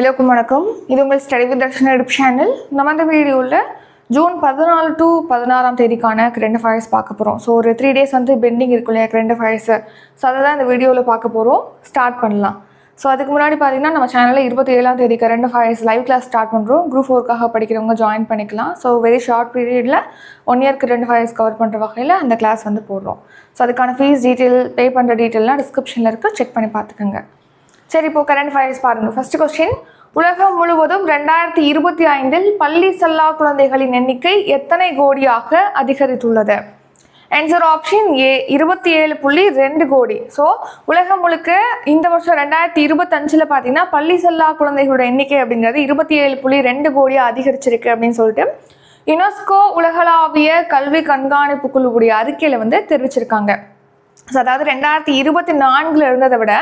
எல்லோருக்கும் வணக்கம். இது உங்கள் study with Darshan edu channel. நம்ம அந்த வீடியோவில் ஜூன் பதினாலு டு பதினாறாம் தேதிக்கான கரண்ட் அஃபேர்ஸ் பார்க்க போகிறோம் ஸோ ஒரு த்ரீ டேஸ் வந்து பெண்டிங் இருக்கும் இல்லையா? கரண்ட் அஃபேர்ஸு ஸோ அதை தான் இந்த வீடியோவில் பார்க்க போகிறோம் ஸ்டார்ட் பண்ணலாம். ஸோ அதுக்கு முன்னாடி பார்த்தீங்கன்னா நம்ம சேனலில் இருபத்தி ஏழாம் தேதி current affairs live class start பண்ணுறோம் குரூப் ஃபோர்க்காக படிக்கிறவங்க ஜாயின் பண்ணிக்கலாம். ஸோ வெரி ஷார்ட் பீரியடில் one year current affairs cover பண்ணுற வகையில் அந்த கிளாஸ் வந்து போடுறோம். ஸோ அதுக்கான ஃபீஸ் டீட்டெயில் பே பண்ணுற டீட்டெயிலாம் டிஸ்கிரிப்ஷனில் இருக்குது செக் பண்ணி பார்த்துக்கோங்க. சரி இப்போ கரண்ட் ஃபயர்ஸ் பாருங்க. ஃபர்ஸ்ட் கொஸ்டின் உலகம் முழுவதும் ரெண்டாயிரத்தி இருபத்தி ஐந்தில் பள்ளி செல்லா குழந்தைகளின் எண்ணிக்கை எத்தனை கோடியாக அதிகரித்துள்ளது? ஆன்சர் ஆப்ஷன் ஏ இருபத்தி ஏழு புள்ளி ரெண்டு கோடி. ஸோ உலகம் முழுக்க இந்த வருஷம் ரெண்டாயிரத்தி இருபத்தஞ்சில் பார்த்தீங்கன்னா பள்ளி செல்லா குழந்தைகளோட எண்ணிக்கை அப்படிங்கிறது இருபத்தி ஏழு புள்ளி ரெண்டு கோடியாக அதிகரிச்சிருக்கு அப்படின்னு சொல்லிட்டு யுனெஸ்கோ உலகளாவிய கல்வி கண்காணிப்பு குழுவுடைய அறிக்கையில் வந்து தெரிவிச்சிருக்காங்க. ஸோ அதாவது ரெண்டாயிரத்தி இருபத்தி நான்கில் இருந்ததை விட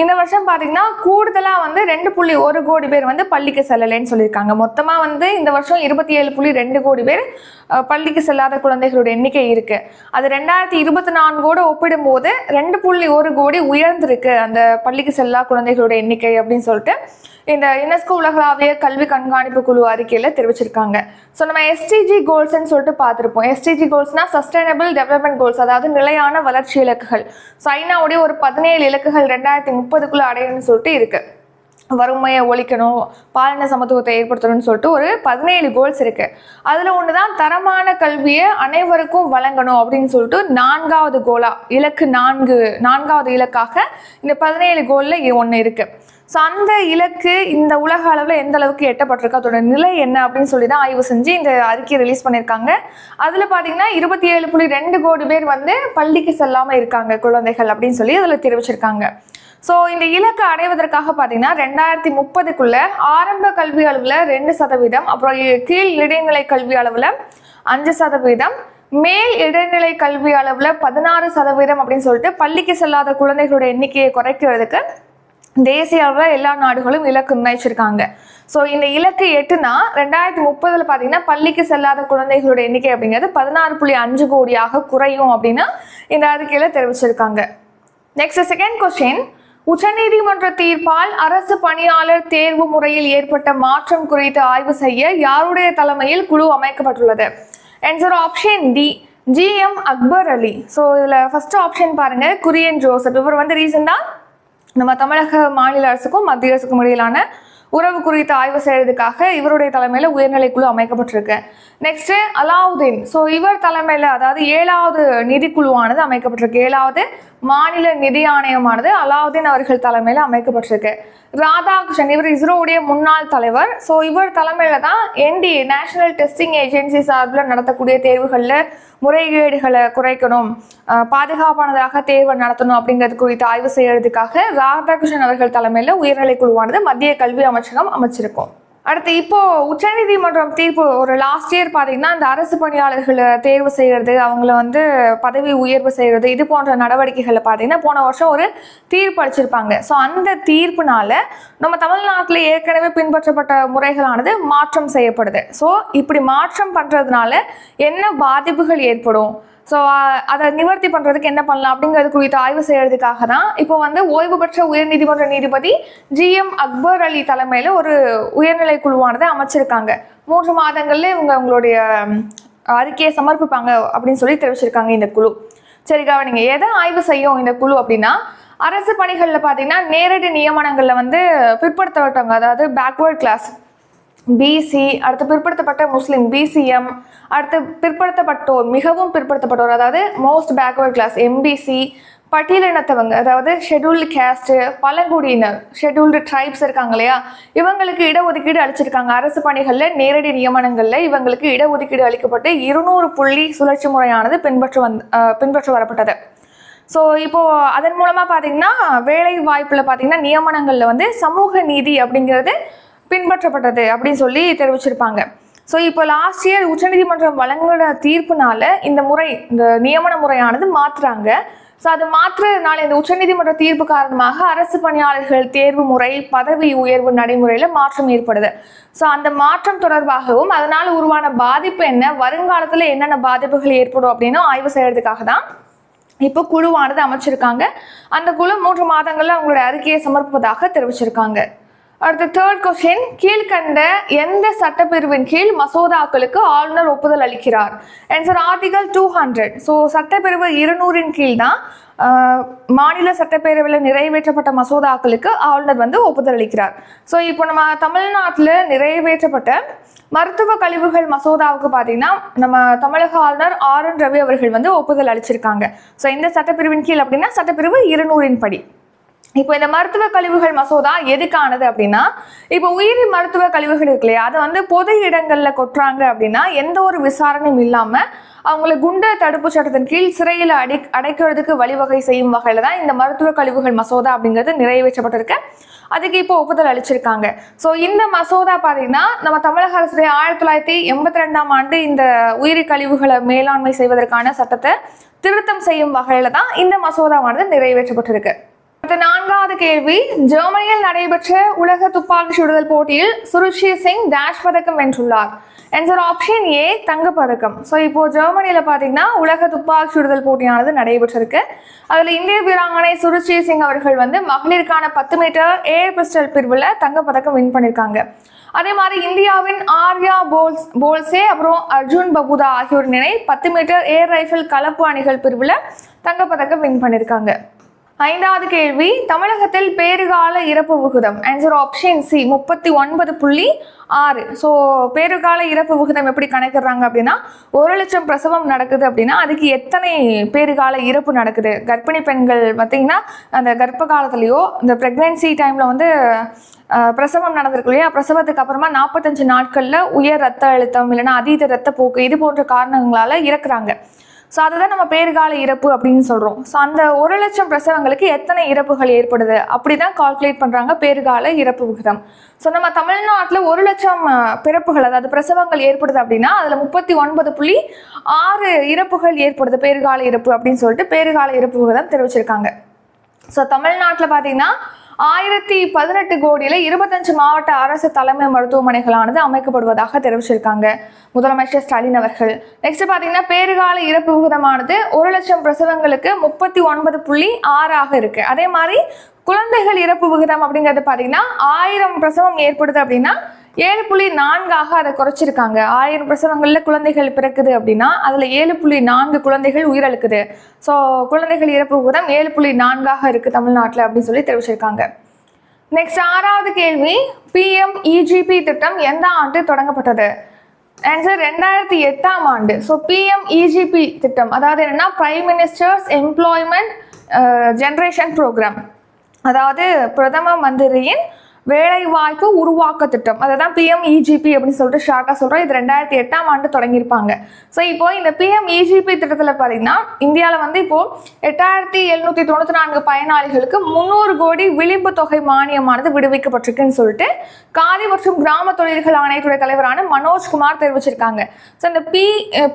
இந்த வருஷம் பார்த்தீங்கன்னா கூடுதலாக வந்து ரெண்டு புள்ளி ஒரு கோடி பேர் வந்து பள்ளிக்கு செல்லலைன்னு சொல்லியிருக்காங்க. மொத்தமாக வந்து இந்த வருஷம் இருபத்தி ஏழு புள்ளி ரெண்டு கோடி பேர் பள்ளிக்கு செல்லாத குழந்தைகளோட எண்ணிக்கை இருக்குது அது ரெண்டாயிரத்தி இருபத்தி நான்கோடு ஒப்பிடும்போது ரெண்டு புள்ளி ஒரு கோடி உயர்ந்திருக்கு அந்த பள்ளிக்கு செல்லா குழந்தைகளோட எண்ணிக்கை அப்படின்னு சொல்லிட்டு. இந்த யுனெஸ்கோ உலகளாவிய கல்வி கண்காணிப்பு குழு அறிக்கையில் தெரிவிச்சிருக்காங்க. ஸோ நம்ம எஸ்டிஜி கோல்ஸ்ன்னு சொல்லிட்டு பார்த்துருப்போம். எஸ்டிஜி கோல்ஸ்னா சஸ்டைனபிள் டெவலப்மெண்ட் கோல்ஸ் அதாவது நிலையான வளர்ச்சி இலக்குகள். ஸோ ஐநாவுடைய ஒரு பதினேழு இலக்குகள் ரெண்டாயிரத்தி முப்பதுக்குள்ளே அடையணும்னு சொல்லிட்டு இருக்குது வறுமையை ஒழிக்கணும் பாலின சமத்துவத்தை ஏற்படுத்தணும்னு சொல்லிட்டு ஒரு பதினேழு கோல்ஸ் இருக்கு. அதில் ஒன்று தான் தரமான கல்வியை அனைவருக்கும் வழங்கணும் அப்படின்னு சொல்லிட்டு நான்காவது கோலா இலக்கு நான்கு நான்காவது இலக்காக இந்த பதினேழு கோலில் ஒன்று இருக்கு. ஸோ அந்த இலக்கு இந்த உலக அளவில் எந்த அளவுக்கு எட்டப்பட்டிருக்கு? அதோட நிலை என்ன அப்படின்னு சொல்லி தான் ஆய்வு செஞ்சு இந்த அறிக்கையை ரிலீஸ் பண்ணியிருக்காங்க. அதில் பார்த்தீங்கன்னா இருபத்தி ஏழு புள்ளி ரெண்டு கோடி பேர் வந்து பள்ளிக்கு செல்லாமல் இருக்காங்க குழந்தைகள் அப்படின்னு சொல்லி அதில் தெரிவிச்சிருக்காங்க. ஸோ இந்த இலக்கு அடைவதற்காக பார்த்தீங்கன்னா ரெண்டாயிரத்தி முப்பதுக்குள்ள ஆரம்ப கல்வி அளவில் ரெண்டு சதவீதம் அப்புறம் கீழ் இடைநிலை கல்வி அளவில் அஞ்சு சதவீதம் மேல் இடைநிலை கல்வி அளவில் பதினாறு சதவீதம் அப்படின்னு சொல்லிட்டு பள்ளிக்கு செல்லாத குழந்தைகளோட எண்ணிக்கையை குறைக்கிறதுக்கு தேசிய அளவில் எல்லா நாடுகளும் இலக்கு நிர்ணயிச்சிருக்காங்க. ஸோ இந்த இலக்கு எட்டுனா ரெண்டாயிரத்தி முப்பதில் பார்த்தீங்கன்னா பள்ளிக்கு செல்லாத குழந்தைகளோட எண்ணிக்கை அப்படிங்கிறது பதினாறு புள்ளி அஞ்சு கோடியாக குறையும் அப்படின்னு இந்த அறிக்கையில் தெரிவிச்சிருக்காங்க. நெக்ஸ்ட் செகண்ட் கொஸ்டின் உச்சநீதிமன்ற தீர்ப்பால் அரசு பணியாளர் தேர்வு முறையில் ஏற்பட்ட மாற்றம் குறித்து ஆய்வு செய்ய யாருடைய தலைமையில் குழு அமைக்கப்பட்டுள்ளது? Answer option D GM Akbar Ali so இதில் ஃபர்ஸ்ட் ஆப்ஷன் பாருங்க குரியன் ஜோசப் இவர் வந்து ரீசெண்டாக நம்ம தமிழக மாநில அரசுக்கும் மத்திய அரசுக்கும் இடையிலான உறவு குறித்து ஆய்வு செய்யறதுக்காக இவருடைய தலைமையில் உயர்நிலைக்குழு அமைக்கப்பட்டிருக்கு. நெக்ஸ்ட் அலாவுதீன் ஸோ இவர் தலைமையில் அதாவது ஏழாவது நிதிக்குழுவானது அமைக்கப்பட்டிருக்கு. ஏழாவது மாநில நிதி ஆணையமானது அலாவுதீன் அவர்கள் தலைமையில் அமைக்கப்பட்டிருக்கு. ராதாகிருஷ்ணன் இவர் இஸ்ரோவுடைய முன்னாள் தலைவர். ஸோ இவர் தலைமையில தான் என்டி நேஷனல் டெஸ்டிங் ஏஜென்சி சார்பில் நடத்தக்கூடிய தேர்வுகளில் முறைகேடுகளை குறைக்கணும் பாதுகாப்பானதாக தேர்வை நடத்தணும் அப்படிங்கிறது குறித்து ஆய்வு செய்யறதுக்காக ராதாகிருஷ்ணன் அவர்கள் தலைமையில் உயர்நிலை குழுவானது மத்திய கல்வி அமைச்சகம் அமைச்சிருக்கும். அடுத்து இப்போ உச்சநீதிமன்றம் தீர்ப்பு ஒரு லாஸ்ட் இயர் பார்த்தீங்கன்னா இந்த அரசு பணியாளர்களை தேர்வு செய்கிறது அவங்கள வந்து பதவி உயர்வு செய்கிறது இது போன்ற நடவடிக்கைகளை பார்த்தீங்கன்னா போன வருஷம் ஒரு தீர்ப்பு அளிச்சிருப்பாங்க. ஸோ அந்த தீர்ப்புனால நம்ம தமிழ்நாட்டில் ஏற்கனவே பின்பற்றப்பட்ட முறைகளானது மாற்றம் செய்யப்படுது. ஸோ இப்படி மாற்றம் பண்ணுறதுனால என்ன பாதிப்புகள் ஏற்படும்? ஸோ அதை நிவர்த்தி பண்ணுறதுக்கு என்ன பண்ணலாம் அப்படிங்கிறது குறித்து ஆய்வு செய்கிறதுக்காக தான் இப்போ வந்து ஓய்வு பெற்ற உயர்நீதிமன்ற நீதிபதி ஜிஎம் அக்பர் அலி தலைமையில் ஒரு உயர்நிலை குழுவானதை அமைச்சிருக்காங்க. மூன்று மாதங்கள்ல இவங்க உங்களுடைய அறிக்கையை சமர்ப்பிப்பாங்க அப்படின்னு சொல்லி தெரிவிச்சிருக்காங்க இந்த குழு. சரி கவனிங்க. எதை ஆய்வு செய்யும் இந்த குழு அப்படின்னா அரசு பணிகளில் பார்த்தீங்கன்னா நேரடி நியமனங்களில் வந்து பிற்படுத்தப்பட்டவங்க அதாவது பேக்வேர்ட் கிளாஸ் பிசி அடுத்து பிற்படுத்தப்பட்ட முஸ்லீம் பிசிஎம் அடுத்து பிற்படுத்தப்பட்டோர் மிகவும் பிற்படுத்தப்பட்டோர் அதாவது மோஸ்ட் பேக்வர்ட் கிளாஸ் எம்பிசி பட்டியலினத்தவங்க அதாவது ஷெட்யூல்டு கேஸ்ட்டு பழங்குடியினர் ஷெட்யூல்டு ட்ரைப்ஸ் இருக்காங்க இல்லையா? இவங்களுக்கு இடஒதுக்கீடு அளிச்சிருக்காங்க. அரசு பணிகளில் நேரடி நியமனங்களில் இவங்களுக்கு இடஒதுக்கீடு அளிக்கப்பட்டு இருநூறு புள்ளி சுழற்சி முறையானது பின்பற்ற வந் பின்பற்ற வரப்பட்டது. ஸோ இப்போது அதன் மூலமாக பார்த்தீங்கன்னா வேலை வாய்ப்பில் பார்த்தீங்கன்னா நியமனங்களில் வந்து சமூக நீதி அப்படிங்கிறது பின்பற்றப்பட்டது அப்படின்னு சொல்லி தெரிவிச்சிருப்பாங்க. ஸோ இப்போ லாஸ்ட் இயர் உச்சநீதிமன்றம் வழங்கின தீர்ப்புனால இந்த முறை இந்த நியமன முறையானது மாற்றுறாங்க ஸோ அது மாற்றுறதுனால இந்த உச்சநீதிமன்ற தீர்ப்பு காரணமாக அரசு பணியாளர்கள் தேர்வு முறை பதவி உயர்வு நடைமுறையில் மாற்றம் ஏற்படுது. ஸோ அந்த மாற்றம் தொடர்பாகவும் அதனால் உருவான பாதிப்பு என்ன வருங்காலத்தில் என்னென்ன பாதிப்புகள் ஏற்படும் அப்படின்னு ஆய்வு செய்யறதுக்காக தான் இப்போ குழுவானது அமைச்சிருக்காங்க. அந்த குழு மூன்று மாதங்களில் அவங்களுடைய அறிக்கையை சமர்ப்பதாக தெரிவிச்சிருக்காங்க. அடுத்த தேர்ட் கொஸ்டின் கீழ்கண்ட எந்த சட்டப்பிரிவின் கீழ் மசோதாக்களுக்கு ஆளுநர் ஒப்புதல் அளிக்கிறார்? Answer article two hundred so சட்டப்பிரிவு இருநூறின் கீழ் தான் மாநில சட்டப்பேரவையில் நிறைவேற்றப்பட்ட மசோதாக்களுக்கு ஆளுநர் வந்து ஒப்புதல் அளிக்கிறார். ஸோ இப்போ நம்ம தமிழ்நாட்டில் நிறைவேற்றப்பட்ட மருத்துவ கழிவுகள் மசோதாவுக்கு பார்த்தீங்கன்னா நம்ம தமிழக ஆளுநர் ஆர் என் ரவி அவர்கள் வந்து ஒப்புதல் அளிச்சிருக்காங்க. ஸோ இந்த சட்டப்பிரிவின் கீழ் அப்படின்னா சட்டப்பிரிவு இருநூறின் படி. இப்போ இந்த மருத்துவ கழிவுகள் மசோதா எதுக்கானது அப்படின்னா இப்போ உயிரி மருத்துவ கழிவுகள் இருக்கு இல்லையா? அதை வந்து பொது இடங்கள்ல கொட்டுறாங்க அப்படின்னா எந்த ஒரு விசாரணையும் இல்லாம அவங்கள குண்ட தடுப்பு சட்டத்தின் கீழ் சிறையில் அடை அடைக்கிறதுக்கு வழிவகை செய்யும் வகையில தான் இந்த மருத்துவ கழிவுகள் மசோதா அப்படிங்கிறது நிறைவேற்றப்பட்டிருக்கு. அதுக்கு இப்போ ஒப்புதல் அளிச்சிருக்காங்க. ஸோ இந்த மசோதா பார்த்தீங்கன்னா நம்ம தமிழக அரசுடைய ஆயிரத்தி தொள்ளாயிரத்தி எண்பத்தி ரெண்டாம் ஆண்டு இந்த உயிரி கழிவுகளை மேலாண்மை செய்வதற்கான சட்டத்தை திருத்தம் செய்யும் வகையில தான் இந்த மசோதாவானது நிறைவேற்றப்பட்டிருக்கு. நான்காவது கேள்வி ஜெர்மனியில் நடைபெற்ற உலக துப்பாக்கி சுடுதல் போட்டியில் சுருஷி சிங் டேஷ் பதக்கம் வென்றுள்ளார். ஆன்சர் ஆப்ஷன் ஏ தங்கப் பதக்கம். ஸோ இப்போ ஜெர்மனியில் பார்த்தீங்கன்னா உலக துப்பாக்கி சுடுதல் போட்டியானது நடைபெற்றிருக்கு. அதில் இந்திய வீராங்கனை சுருச்சி சிங் அவர்கள் வந்து மகளிருக்கான பத்து மீட்டர் ஏர் பிஸ்டல் பிரிவில் தங்கப் பதக்கம் வின் பண்ணியிருக்காங்க அதே மாதிரி இந்தியாவின் ஆர்யா போல்ஸ் போல்சே அப்புறம் அர்ஜுன் பபுதா ஆகியோர் நினை பத்து மீட்டர் ஏர் ரைஃபிள் கலப்பு அணிகள் பிரிவில் தங்கப்பதக்கம் வின் பண்ணியிருக்காங்க ஐந்தாவது கேள்வி தமிழகத்தில் பேறுகால இறப்பு விகிதம். ஆன்சர் ஆப்ஷன் சி முப்பத்தி ஒன்பது புள்ளி ஆறு. ஸோ பேறுகால இறப்பு விகிதம் எப்படி கணக்கிடுறாங்க அப்படின்னா ஒரு லட்சம் பிரசவம் நடக்குது அப்படின்னா அதுக்கு எத்தனை பேறுகால இறப்பு நடக்குது? கர்ப்பிணி பெண்கள் பார்த்தீங்கன்னா அந்த கர்ப்ப காலத்துலேயோ இந்த ப்ரெக்னென்சி டைமில் வந்து பிரசவம் நடந்திருக்கு இல்லையா? பிரசவத்துக்கு அப்புறமா நாற்பத்தஞ்சு நாட்களில் உயர் ரத்த அழுத்தம் இல்லைன்னா அதீத ரத்த போக்கு இது போன்ற காரணங்களால் இறக்குறாங்க. ஸோ அதுதான் நம்ம பேறுகால இறப்பு அப்படின்னு சொல்கிறோம் ஸோ அந்த ஒரு லட்சம் பிரசவங்களுக்கு எத்தனை இறப்புகள் ஏற்படுது? அப்படி தான் கால்குலேட் பண்ணுறாங்க பேறுகால இறப்பு விகிதம். ஸோ நம்ம தமிழ்நாட்டில் ஒரு லட்சம் பிறப்புகள் அதாவது பிரசவங்கள் ஏற்படுது அப்படின்னா அதில் முப்பத்தி ஒன்பது புள்ளி ஆறு இறப்புகள் ஏற்படுது பேறுகால இறப்பு அப்படின்னு சொல்லிட்டு பேறுகால இறப்பு விகிதம் தெரிவிச்சிருக்காங்க. ஸோ தமிழ்நாட்டில் பார்த்தீங்கன்னா ஆயிரத்தி பதினெட்டு கோடியில் இருபத்தஞ்சு மாவட்ட அரசு தலைமை மருத்துவமனைகளானது அமைக்கப்படுவதாக தெரிவிச்சிருக்காங்க. முதலமைச்சர் ஸ்டாலின் அவர்கள். நெக்ஸ்ட் பார்த்தீங்கன்னா பேறுகால இறப்பு விகிதமானது ஒரு லட்சம் பிரசவங்களுக்கு முப்பத்தி ஒன்பது புள்ளி ஆறாக இருக்கு. அதே மாதிரி குழந்தைகள் இறப்பு விகிதம் அப்படிங்கிறது பார்த்தீங்கன்னா ஆயிரம் பிரசவம் ஏற்படுது அப்படின்னா ஏழு புள்ளி நான்காக அதை குறைச்சிருக்காங்க. ஆயிரம் பிரசவங்களில் குழந்தைகள் பிறக்குது அப்படின்னா அதில் ஏழு புள்ளி நான்கு குழந்தைகள் உயிரிழக்குது. ஸோ குழந்தைகள் இறப்பு விகிதம் ஏழு புள்ளி நான்காக இருக்குது தமிழ்நாட்டில் அப்படின்னு சொல்லி தெரிவிச்சிருக்காங்க. நெக்ஸ்ட் ஆறாவது கேள்வி பிஎம் இஜிபி திட்டம் எந்த ஆண்டு தொடங்கப்பட்டது? ஆன்சர் ரெண்டாயிரத்தி எட்டாம் ஆண்டு. ஸோ பிஎம் இஜிபி திட்டம் அதாவது என்னன்னா prime minister's employment generation program அதாவது பிரதம மந்திரியின் வேலைவாய்ப்பு உருவாக்க திட்டம். அதை தான் பிஎம் இஜிபி அப்படின்னு சொல்லிட்டு ஷார்ட்டாக சொல்கிறோம் இது ரெண்டாயிரத்தி எட்டாம் ஆண்டு தொடங்கியிருப்பாங்க. ஸோ இப்போ இந்த பிஎம் இஜிபி திட்டத்தில் பார்த்தீங்கன்னா இந்தியாவில் வந்து இப்போது எட்டாயிரத்தி எழுநூற்றி தொண்ணூற்றி நான்கு பயனாளிகளுக்கு முந்நூறு கோடி விளிம்பு தொகை மானியமானது விடுவிக்கப்பட்டிருக்குன்னு சொல்லிட்டு காதி மற்றும் கிராம தொழில்கள் ஆணையத்துறை தலைவரான மனோஜ்குமார் தெரிவிச்சிருக்காங்க. ஸோ இந்த பி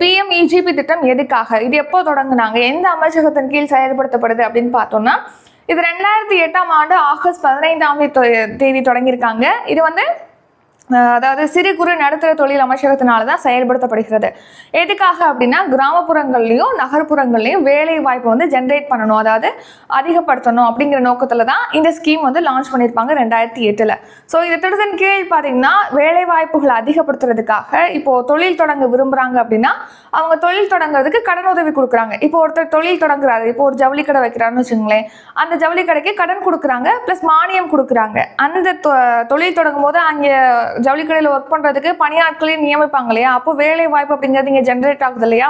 பிஎம் இஜிபி திட்டம் எதுக்காக? இது எப்போ தொடங்கினாங்க? எந்த அமைச்சகத்தின் கீழ் செயல்படுத்தப்படுது அப்படின்னு பார்த்தோம்னா இது ரெண்டாயிரத்தி எட்டாம் ஆண்டு ஆகஸ்ட் பதினைந்தாம் தேதி தேதி தொடங்கியிருக்காங்க. இது வந்து அதாவது சிறு குறு நடுத்தர தொழில் அமைச்சகத்தினால தான் செயல்படுத்தப்படுகிறது. எதுக்காக அப்படின்னா கிராமப்புறங்கள்லையும் நகர்ப்புறங்கள்லையும் வேலை வாய்ப்பை வந்து ஜென்ரேட் பண்ணணும். அதாவது அதிகப்படுத்தணும் அப்படிங்கிற நோக்கத்தில் தான் இந்த ஸ்கீம் வந்து லான்ச் பண்ணியிருப்பாங்க ரெண்டாயிரத்தி எட்டில். ஸோ இந்த திட்டத்தின் கீழ் பார்த்தீங்கன்னா வேலை வாய்ப்புகளை அதிகப்படுத்துறதுக்காக இப்போ தொழில் தொடங்க விரும்புகிறாங்க அப்படின்னா அவங்க தொழில் தொடங்குறதுக்கு கடன் உதவி கொடுக்குறாங்க. இப்போ ஒருத்தர் தொழில் தொடங்குறாரு. இப்போ ஒரு ஜவுளி கடை வைக்கிறாருன்னு வச்சுங்களேன் அந்த ஜவுளி கடைக்கு கடன் கொடுக்குறாங்க ப்ளஸ் மானியம் கொடுக்குறாங்க. அந்த தொ- தொழில் தொடங்கும் போது அங்கே ஜவுளி கடையில் ஒர்க் பண்ணுறதுக்கு பணியாட்களையும் நியமிப்பாங்க இல்லையா? அப்போ வேலை வாய்ப்பு அப்படிங்கிறது இங்கே ஜென்ரேட் ஆகுது இல்லையா?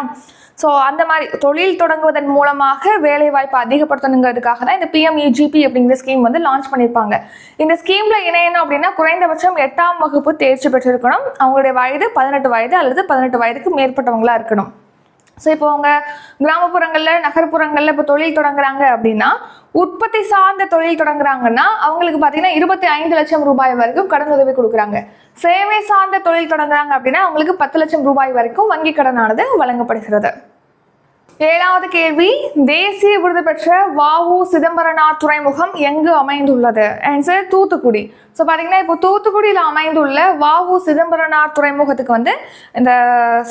ஸோ அந்த மாதிரி தொழில் தொடங்குவதன் மூலமாக வேலை வாய்ப்பு அதிகப்படுத்தணுங்கிறதுக்காக தான் இந்த பிஎம்இஜிபி அப்படிங்கிற ஸ்கீம் வந்து லான்ச் பண்ணியிருப்பாங்க. இந்த ஸ்கீமில் இணையணும் அப்படின்னா குறைந்தபட்சம் எட்டாம் வகுப்பு தேர்ச்சி பெற்றிருக்கணும். அவங்களுடைய வயது பதினெட்டு வயது அல்லது பதினெட்டு வயதுக்கு மேற்பட்டவங்களாக இருக்கணும். ஸோ இப்போ அவங்க கிராமப்புறங்களில் நகர்ப்புறங்களில் இப்போ தொழில் தொடங்குறாங்க அப்படின்னா உற்பத்தி சார்ந்த தொழில் தொடங்குறாங்கன்னா அவங்களுக்கு பார்த்தீங்கன்னா இருபத்தி ஐந்து லட்சம் ரூபாய் வரைக்கும் கடன் உதவி கொடுக்குறாங்க. சேவை சார்ந்த தொழில் தொடங்குறாங்க அப்படின்னா அவங்களுக்கு பத்து லட்சம் ரூபாய் வரைக்கும் வங்கி கடனானது வழங்கப்படுகிறது. ஏழாவது கேள்வி தேசிய விருது பெற்ற வாவு சிதம்பரனார் துறைமுகம் எங்கு அமைந்துள்ளது? ஆன்சர் தூத்துக்குடி. ஸோ பார்த்தீங்கன்னா இப்போ தூத்துக்குடியில் அமைந்துள்ள வாவு சிதம்பரனார் துறைமுகத்துக்கு வந்து இந்த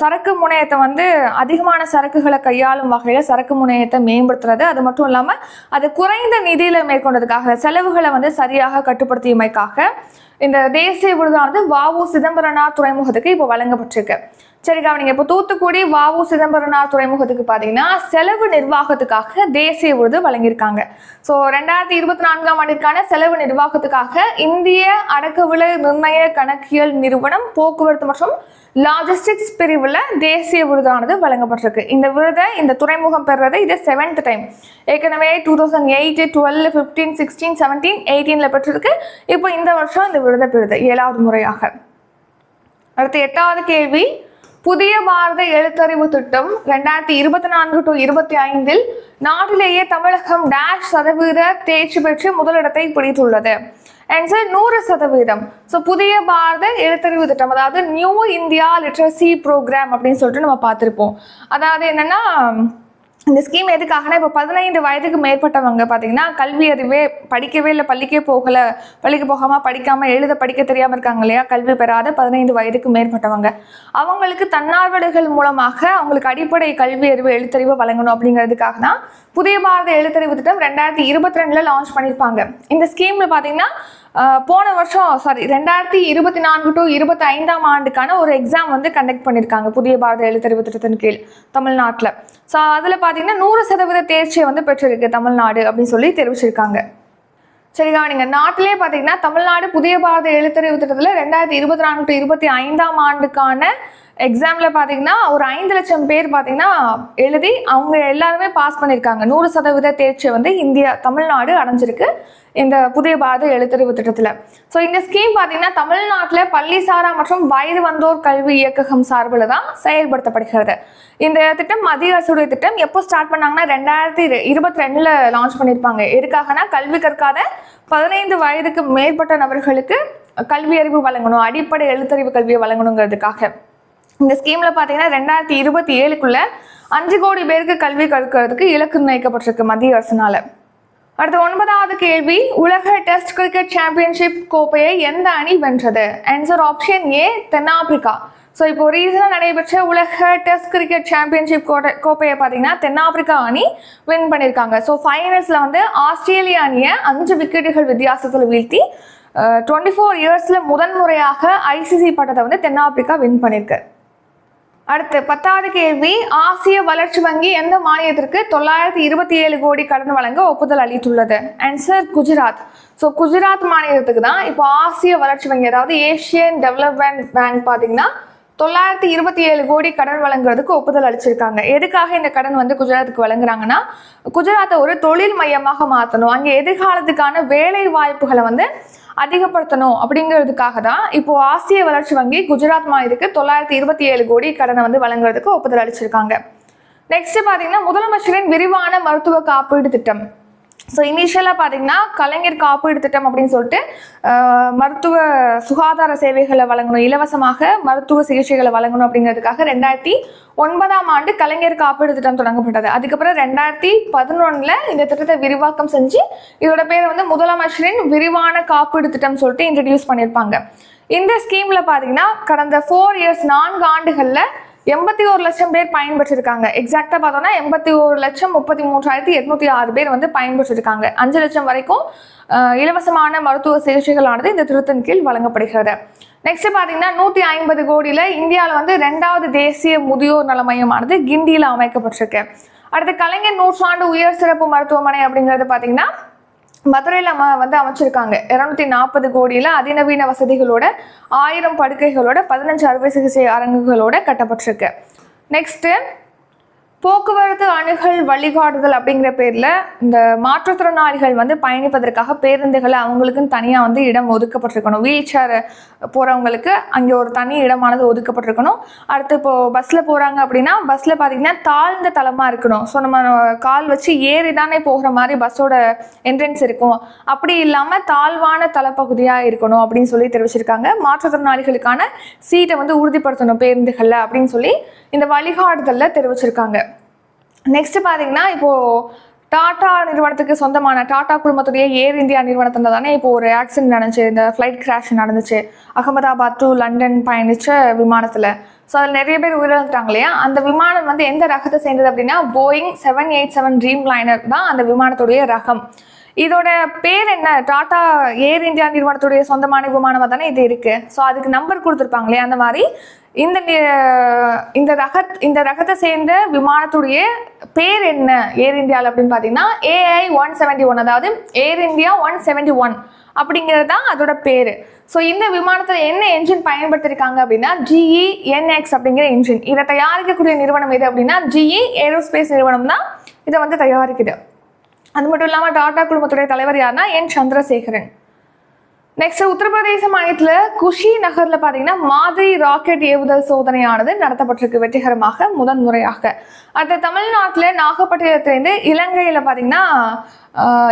சரக்கு முனையத்தை வந்து அதிகமான சரக்குகளை கையாளும் வகையில் சரக்கு முனையத்தை மேம்படுத்துறது. அது மட்டும் இல்லாமல் அது குறைந்த நிதியில் மேற்கொண்டதுக்காக செலவுகளை வந்து சரியாக கட்டுப்படுத்தியமைக்காக இந்த தேசிய விருதானது வாவு சிதம்பரனார் துறைமுகத்துக்கு இப்போ வழங்கப்பட்டிருக்கு. சரி கவனிங்க இப்போ தூத்துக்குடி வாவு சிதம்பரனார் துறைமுகத்துக்கு பார்த்தீங்கன்னா செலவு நிர்வாகத்துக்காக தேசிய விருது வழங்கியிருக்காங்க. ஸோ ரெண்டாயிரத்தி இருபத்தி நான்காம் ஆண்டிற்கான செலவு நிர்வாகத்துக்காக இந்திய அடக்க விலை நிர்ணய கணக்கியல் நிறுவனம் போக்குவரத்து மற்றும் லாஜிஸ்டிக்ஸ் பிரிவில் தேசிய விருதானது வழங்கப்பட்டிருக்கு. இந்த விருதை இந்த துறைமுகம் பெறுறது இது செவன்த் டைம் ஏற்கனவே two thousand eight twelve fifteen sixteen seventeen எயிட்டீனில் பெற்றிருக்கு. இப்போ இந்த வருஷம் இந்த விருதை பெறுது ஏழாவது முறையாக. அடுத்து எட்டாவது கேள்வி புதிய பாரத எழுத்தறிவு திட்டம் ரெண்டாயிரத்தி இருபத்தி நான்கு டு இருபத்தி ஐந்தில் நாட்டிலேயே தமிழகம் டேஷ் சதவீத தேர்ச்சி பெற்று முதலிடத்தை பிடித்துள்ளது. ஆன்சர் நூறு சதவீதம். ஸோ புதிய பாரத எழுத்தறிவு திட்டம் அதாவது நியூ இந்தியா லிட்ரஸி ப்ரோக்ராம் அப்படின்னு சொல்லிட்டு நம்ம பார்த்துருப்போம். அதாவது என்னன்னா இந்த ஸ்கீம் எதுக்காகனா இப்போ பதினைந்து வயதுக்கு மேற்பட்டவங்க பார்த்தீங்கன்னா கல்வி அறிவே படிக்கவே இல்லை பள்ளிக்கே போகலை பள்ளிக்கு போகாமல் படிக்காமல் எழுத படிக்க தெரியாமல் இருக்காங்க இல்லையா? கல்வி பெறாத பதினைந்து வயதுக்கு மேற்பட்டவங்க. அவங்களுக்கு தன்னார்வலர்கள் மூலமாக அவங்களுக்கு அடிப்படை கல்வி அறிவு எழுத்தறிவு வழங்கணும் அப்படிங்கிறதுக்காக தான் புதிய பாரத எழுத்தறிவு திட்டம் ரெண்டாயிரத்தி இருபத்தி ரெண்டில் லான்ச் பண்ணியிருப்பாங்க இந்த ஸ்கீமில் பார்த்தீங்கன்னா போன வருஷம் சாரி ரெண்டாயிரத்தி இருபத்தி நான்கு டு இருபத்தி ஐந்தாம் ஆண்டுக்கான ஒரு எக்ஸாம் வந்து கண்டக்ட் பண்ணியிருக்காங்க புதிய பாரத எழுத்தறிவு திட்டத்தின் கீழ் தமிழ்நாட்டில். ஸோ அதில் பார்த்தீங்கன்னா நூறு சதவீத தேர்ச்சியை வந்து பெற்றிருக்கு தமிழ்நாடு அப்படின்னு சொல்லி தெரிவிச்சிருக்காங்க. சரி நீங்கள் நாட்டிலே பார்த்தீங்கன்னா தமிழ்நாடு புதிய பாரத எழுத்தறிவு திட்டத்தில் ரெண்டாயிரத்தி இருபத்தி நான்கு டு இருபத்தி ஐந்தாம் ஆண்டுக்கான எக்ஸாமில் பார்த்தீங்கன்னா ஒரு ஐந்து லட்சம் பேர் பார்த்தீங்கன்னா எழுதி அவங்க எல்லாருமே பாஸ் பண்ணியிருக்காங்க நூறு சதவீத தேர்ச்சியை வந்து இந்தியா தமிழ்நாடு அடைஞ்சிருக்கு இந்த புதிய பாரத எழுத்தறிவு திட்டத்தில். ஸோ இந்த ஸ்கீம் பார்த்தீங்கன்னா தமிழ்நாட்டில் பள்ளிசாரா மற்றும் வயது வந்தோர் கல்வி இயக்ககம் சார்பில் தான் செயல்படுத்தப்படுகிறது. இந்த திட்டம் மத்திய அரசுடைய திட்டம். எப்போ ஸ்டார்ட் பண்ணாங்கன்னா ரெண்டாயிரத்தி இருபத்தி ரெண்டில் லான்ச் பண்ணியிருப்பாங்க எதுக்காகனா கல்வி கற்காத பதினைந்து வயதுக்கு மேற்பட்ட நபர்களுக்கு கல்வி அறிவு வழங்கணும் அடிப்படை எழுத்தறிவு கல்வியை வழங்கணுங்கிறதுக்காக. இந்த ஸ்கீமில் பார்த்தீங்கன்னா ரெண்டாயிரத்தி இருபத்தி ஏழுக்குள்ள அஞ்சு கோடி பேருக்கு கல்வி கற்கிறதுக்கு இலக்கு நிர்ணயிக்கப்பட்டிருக்கு மத்திய அரசினால. அடுத்த ஒன்பதாவது கேள்வி உலக டெஸ்ட் கிரிக்கெட் சாம்பியன்ஷிப் கோப்பையை எந்த அணி வென்றது? ஆன்சர் ஆப்ஷன் ஏ தென்னாப்பிரிக்கா. ஸோ இப்போ ரீசனாக நடைபெற்ற உலக டெஸ்ட் கிரிக்கெட் சாம்பியன்ஷிப் கோட்டை கோப்பையை பார்த்தீங்கன்னா தென்னாப்பிரிக்கா அணி வின் பண்ணியிருக்காங்க ஸோ ஃபைனல்ஸில் வந்து ஆஸ்திரேலிய அணியை அஞ்சு விக்கெட்டுகள் வித்தியாசத்தில் வீழ்த்தி டுவெண்ட்டி ஃபோர் இயர்ஸில் முதன்முறையாக ஐசிசி பட்டத்தை வந்து தென்னாப்பிரிக்கா வின் பண்ணியிருக்கு அடுத்து பத்தாவது கேள்வி ஆசிய வளர்ச்சி வங்கி எந்த மாநிலத்திற்கு தொள்ளாயிரத்தி இருபத்தி ஏழு கோடி கடன் வழங்க ஒப்புதல் அளித்துள்ளது? ஆன்சர் குஜராத். ஸோ குஜராத் மாநிலத்துக்கு தான் இப்போ ஆசிய வளர்ச்சி வங்கி அதாவது ஏஷியன் டெவலப்மெண்ட் பேங்க் பார்த்தீங்கன்னா தொள்ளாயிரத்தி இருபத்தி ஏழு கோடி கடன் வழங்குறதுக்கு ஒப்புதல் அளிச்சிருக்காங்க. எதுக்காக இந்த கடன் வந்து குஜராத்துக்கு வழங்குறாங்கன்னா குஜராத்தை ஒரு தொழில் மையமாக மாற்றணும் அங்கே எதிர்காலத்துக்கான வேலை வாய்ப்புகளை வந்து அதிகப்படுத்தணும் அப்படிங்கிறதுக்காக தான் இப்போ ஆசிய வளர்ச்சி வங்கி குஜராத் மாநிலத்துக்கு தொள்ளாயிரத்தி இருபத்தி ஏழு கோடி கடனை வந்து வழங்குறதுக்கு ஒப்புதல் அளிச்சிருக்காங்க. நெக்ஸ்ட் பார்த்தீங்கன்னா முதலமைச்சரின் விரிவான மருத்துவ காப்பீடு திட்டம். ஸோ இனிஷியலாக பார்த்தீங்கன்னா கலைஞர் காப்பீடு திட்டம் அப்படின்னு சொல்லிட்டு மருத்துவ சுகாதார சேவைகளை வழங்கணும் இலவசமாக மருத்துவ சிகிச்சைகளை வழங்கணும் அப்படிங்கிறதுக்காக ரெண்டாயிரத்தி ஒன்பதாம் ஆண்டு கலைஞர் காப்பீடு திட்டம் தொடங்கப்பட்டது. அதுக்கப்புறம் ரெண்டாயிரத்தி பதினொன்றில் இந்த திட்டத்தை விரிவாக்கம் செஞ்சு இதோட பேர் வந்து முதலமைச்சரின் விரிவான காப்பீடு திட்டம் சொல்லிட்டு இன்ட்ரடியூஸ் பண்ணியிருப்பாங்க. இந்த ஸ்கீமில் பார்த்தீங்கன்னா கடந்த ஃபோர் இயர்ஸ் நான்கு ஆண்டுகளில் எண்பத்தி ஒரு லட்சம் பேர் பயன்பெற்றிருக்காங்க. எக்ஸாக்டாக பார்த்தோம்னா எண்பத்தி ஒரு லட்சம் முப்பத்தி மூன்றாயிரத்தி எட்நூத்தி ஆறு பேர் வந்து பயன்பெற்றிருக்காங்க. அஞ்சு லட்சம் வரைக்கும் இலவசமான மருத்துவ சிகிச்சைகளானது இந்த திருத்தின் கீழ் வழங்கப்படுகிறது. நெக்ஸ்ட் பார்த்தீங்கன்னா நூற்றி ஐம்பது கோடியில் இந்தியாவில் வந்து ரெண்டாவது தேசிய முதியோர் நல மையமானது கிண்டியில் அமைக்கப்பட்டிருக்கு. அடுத்து கலைஞர் நூற்றாண்டு உயர் சிறப்பு மருத்துவமனை அப்படிங்கிறது பார்த்தீங்கன்னா மதுரையில் அம வந்து அமைச்சிருக்காங்க. இரநூத்தி நாற்பது கோடியில் அதிநவீன வசதிகளோட ஆயிரம் படுக்கைகளோட பதினஞ்சு அறுவை சிகிச்சை அரங்குகளோட கட்டப்பட்டிருக்கு. நெக்ஸ்ட்டு போக்குவரத்து அணுகல் வழிகாட்டுதல் அப்படிங்கிற பேரில் இந்த மாற்றுத்திறனாளிகள் வந்து பயணிப்பதற்காக பேருந்துகளை அவங்களுக்குன்னு தனியாக வந்து இடம் ஒதுக்கப்பட்டிருக்கணும். வீல் சேர் போகிறவங்களுக்கு அங்கே ஒரு தனி இடமானது ஒதுக்கப்பட்டிருக்கணும். அடுத்து இப்போது பஸ்ஸில் போகிறாங்க அப்படின்னா பஸ்ஸில் பார்த்தீங்கன்னா தாழ்ந்த தளமாக இருக்கணும். ஸோ நம்ம கால் வச்சு ஏறி தானே போகிற மாதிரி பஸ்ஸோட என்ட்ரன்ஸ் இருக்கும். அப்படி இல்லாமல் தாழ்வான தளப்பகுதியாக இருக்கணும் அப்படின்னு சொல்லி தெரிவிச்சிருக்காங்க. மாற்றுத்திறனாளிகளுக்கான சீட்டை வந்து உறுதிப்படுத்தணும் பேருந்துகளில் அப்படின்னு சொல்லி இந்த வழிகாட்டுதலில் தெரிவிச்சிருக்காங்க. நெக்ஸ்ட் பார்த்தீங்கன்னா இப்போது டாடா நிறுவனத்துக்கு சொந்தமான டாடா குழுமத்துடைய ஏர் இந்தியா நிறுவனத்தில் தானே இப்போ ஒரு ஆக்சிடென்ட் நடந்துச்சு. இந்த ஃப்ளைட் கிராஷ் நடந்துச்சு. அகமதாபாத் டு லண்டன் பயணித்த விமானத்தில். ஸோ அதில் நிறைய பேர் உயிரிழந்துட்டாங்க இல்லையா? அந்த விமானம் வந்து எந்த ரகத்தை சேர்ந்தது அப்படின்னா Boeing seven eight seven dreamliner தான் அந்த விமானத்துடைய ரகம். இதோட பேர் என்ன? டாடா ஏர் இந்தியா நிறுவனத்துடைய சொந்தமான விமானமாக தானே இது இருக்கு? ஸோ அதுக்கு நம்பர் கொடுத்துருப்பாங்களே அந்த மாதிரி. இந்த இந்த ரக இந்த ரகத்தை சேர்ந்த விமானத்துடைய பேர் என்ன? ஏர் இந்தியாவில் அப்படின்னு பார்த்தீங்கன்னா ஏஐ ஒன் செவன்டி ஒன் அதாவது Air India one seventy one அப்படிங்கிறது தான் அதோட பேர். ஸோ இந்த விமானத்தில் என்ன என்ஜின் பயன்படுத்தியிருக்காங்க அப்படின்னா ஜிஇ என்எக்ஸ் அப்படிங்கிற என்ஜின் இதை தயாரிக்கக்கூடிய நிறுவனம் எது அப்படின்னா ஜிஇ ஏரோஸ்பேஸ் நிறுவனம் தான் இதை வந்து தயாரிக்குது. அது மட்டும் இல்லாமல் டாடா குழுமத்துடைய தலைவர் யாருன்னா என் சந்திரசேகரன். நெக்ஸ்ட் உத்தரப்பிரதேச மாநிலத்தில் குஷி நகர்ல பார்த்தீங்கன்னா மாதிரி ராக்கெட் ஏவுதல் சோதனையானது நடத்தப்பட்டிருக்கு வெற்றிகரமாக முதன் முறையாக அடுத்த தமிழ்நாட்டில் நாகப்பட்டினத்திலிருந்து இலங்கையில் பார்த்தீங்கன்னா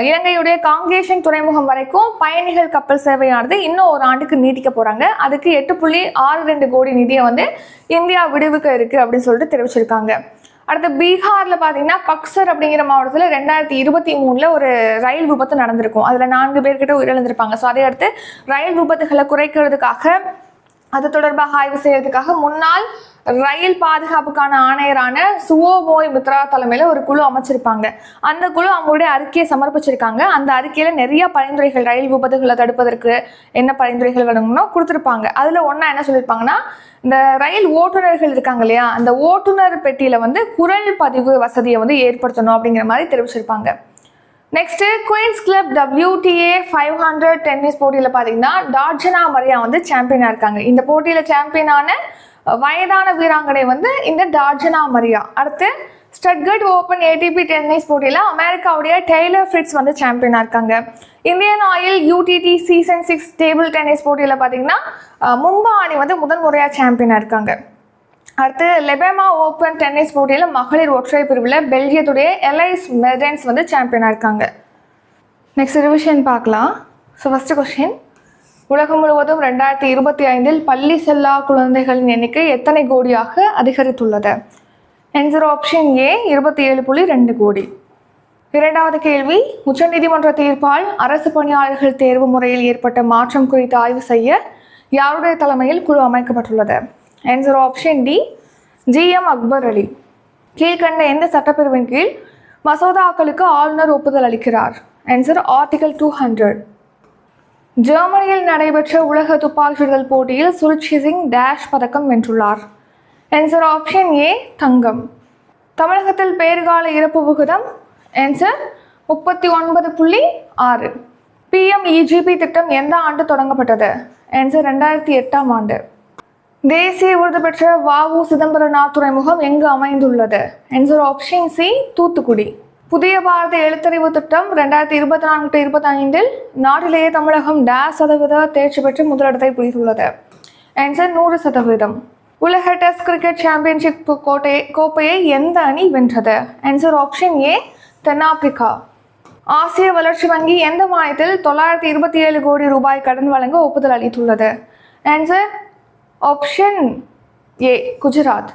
இலங்கையுடைய காங்கேஷன் துறைமுகம் வரைக்கும் பயணிகள் கப்பல் சேவையானது இன்னும் ஒரு ஆண்டுக்கு நீட்டிக்க போறாங்க. அதுக்கு எட்டு புள்ளி ஆறு ரெண்டு கோடி நிதியை வந்து இந்தியா விடுவிக்க இருக்கு அப்படின்னு சொல்லிட்டு தெரிவிச்சிருக்காங்க. அடுத்து பீகார்ல பாத்தீங்கன்னா பக்சர் அப்படிங்கிற மாவட்டத்தில் ரெண்டாயிரத்தி இருபத்தி மூணுல ஒரு ரயில் விபத்து நடந்திருக்கும். அதுல நான்கு பேர்கிட்ட உயிரிழந்திருப்பாங்க. ஸோ அதை அடுத்து ரயில் விபத்துகளை குறைக்கிறதுக்காக அது தொடர்பாக ஆய்வு செய்யறதுக்காக முன்னாள் ரயில் பாதுகாப்புக்கான ஆணையரான சுவோமோய் மித்ரா தலைமையில் ஒரு குழு அமைச்சிருப்பாங்க. அந்த குழு அவங்களுடைய அறிக்கையை சமர்ப்பிச்சிருக்காங்க. அந்த அறிக்கையில் நிறைய பரிந்துரைகள் ரயில் விபத்துகளை தடுப்பதற்கு என்ன பரிந்துரைகள் வேணும்னோ கொடுத்துருப்பாங்க. அதில் ஒன்றா என்ன சொல்லியிருப்பாங்கன்னா இந்த ரயில் ஓட்டுநர்கள் இருக்காங்க இல்லையா அந்த ஓட்டுநர் பெட்டியில் வந்து குரல் பதிவு வசதியை வந்து ஏற்படுத்தணும் அப்படிங்கிற மாதிரி தெரிவிச்சிருப்பாங்க. Next Queen's Club WTA five hundred tennis போட்டியில் பார்த்தீங்கன்னா டார்ஜனா மரியா வந்து சாம்பியனாக இருக்காங்க. இந்த போட்டியில் சாம்பியனான வயதான வீராங்கனை வந்து இந்த டார்ஜனா மரியா. அடுத்து ஸ்டட்கட் ஓப்பன் ஏடிபி டென்னிஸ் போட்டியில் அமெரிக்காவுடைய டெய்லர் ஃபிட்ஸ் வந்து சாம்பியனாக இருக்காங்க. Indian Oil UTT season six table tennis போட்டியில் பார்த்தீங்கன்னா மும்பா அணி வந்து முதல் முறையாக சாம்பியனாக இருக்காங்க. அடுத்து லெபேமா ஓப்பன் டென்னிஸ் போட்டியில் மகளிர் ஒற்றையர் பிரிவில் பெல்ஜியத்துடைய எலைஸ் மெர்டன்ஸ் வந்து சாம்பியனாக இருக்காங்க. நெக்ஸ்ட் ரிவிஷன் பார்க்கலாம். ஸோ ஃபஸ்ட்டு கொஸ்டின் உலகம் முழுவதும் ரெண்டாயிரத்தி இருபத்தி ஐந்தில் பள்ளி செல்லா குழந்தைகளின் எண்ணிக்கை எத்தனை கோடியாக அதிகரித்துள்ளது? ஆன்சர் ஆப்ஷன் ஏ இருபத்தி ஏழு புள்ளி ரெண்டு கோடி. இரண்டாவது கேள்வி உச்சநீதிமன்ற தீர்ப்பால் அரசு பணியாளர்கள் தேர்வு முறையில் ஏற்பட்ட மாற்றம் குறித்து ஆய்வு செய்ய யாருடைய தலைமையில் குழு அமைக்கப்பட்டுள்ளது? Answer option D GM Akbar Ali. கீழ்கண்ட எந்த சட்டப்பிரிவின் கீழ் மசோதாக்களுக்கு ஆளுநர் ஒப்புதல் அளிக்கிறார்? ஆன்சர் ஆர்டிகல் டூ ஹண்ட்ரட் ஜெர்மனியில் நடைபெற்ற உலக துப்பாக்கிடுதல் போட்டியில் சுருட்சி சிங் டேஷ் பதக்கம் வென்றுள்ளார். ஆன்சர் ஆப்ஷன் ஏ தங்கம். தமிழகத்தில் பேறுகால இறப்பு விகிதம் ஆன்சர் முப்பத்தி ஒன்பது புள்ளி ஆறு. பிஎம் இஜிபி திட்டம் எந்த ஆண்டு தொடங்கப்பட்டது? ஆன்சர் ரெண்டாயிரத்தி எட்டாம் ஆண்டு. தேசிய விருது பெற்ற வாவு சிதம்பரநாத் துறைமுகம் எங்கு அமைந்துள்ளது? Answer option C Thoothukudi. புதிய பாரத எழுத்தறிவு திட்டம் ரெண்டாயிரத்தி இருபத்தி நான்கு டு இருபத்தி ஐந்தில் நாட்டிலேயே தமிழகம் டேஸ் சதவீத தேர்ச்சி பெற்று முதலிடத்தை பிடித்துள்ளது. ஆன்சர் நூறு சதவீதம். உலக டெஸ்ட் கிரிக்கெட் சாம்பியன்ஷிப் கோட்டை கோப்பையை எந்த அணி வென்றது? ஆன்சர் ஆப்ஷன் ஏ தென்னாப்பிரிக்கா. ஆசிய வளர்ச்சி வங்கி எந்த மாநிலத்தில் தொள்ளாயிரத்தி இருபத்தி ஏழு கோடி ரூபாய் கடன் வழங்க ஒப்புதல் அளித்துள்ளது? Answer option A Gujarat.